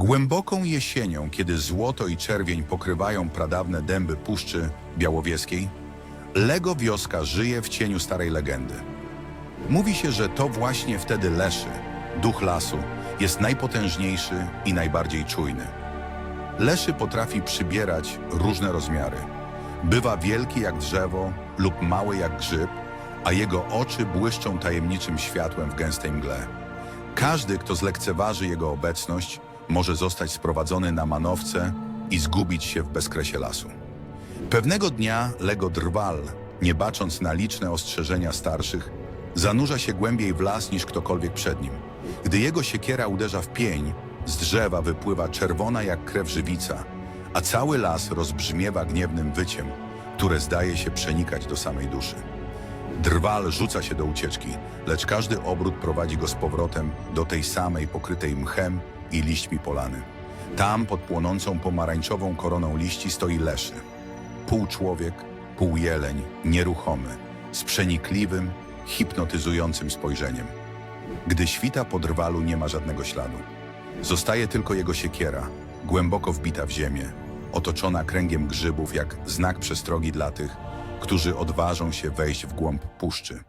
Głęboką jesienią, kiedy złoto i czerwień pokrywają pradawne dęby Puszczy Białowieskiej, Lego wioska żyje w cieniu starej legendy. Mówi się, że to właśnie wtedy Leszy, duch lasu, jest najpotężniejszy i najbardziej czujny. Leszy potrafi przybierać różne rozmiary. Bywa wielki jak drzewo lub mały jak grzyb, a jego oczy błyszczą tajemniczym światłem w gęstej mgle. Każdy, kto zlekceważy jego obecność, może zostać sprowadzony na manowce i zgubić się w bezkresie lasu. Pewnego dnia Lego Drwal, nie bacząc na liczne ostrzeżenia starszych, zanurza się głębiej w las niż ktokolwiek przed nim. Gdy jego siekiera uderza w pień, z drzewa wypływa czerwona jak krew żywica, a cały las rozbrzmiewa gniewnym wyciem, które zdaje się przenikać do samej duszy. Drwal rzuca się do ucieczki, lecz każdy obrót prowadzi go z powrotem do tej samej pokrytej mchem i liśćmi polany. Tam pod płonącą pomarańczową koroną liści stoi leszy. Pół człowiek, pół jeleń, nieruchomy, z przenikliwym, hipnotyzującym spojrzeniem. Gdy świta po drwalu nie ma żadnego śladu. Zostaje tylko jego siekiera, głęboko wbita w ziemię, otoczona kręgiem grzybów jak znak przestrogi dla tych, którzy odważą się wejść w głąb puszczy.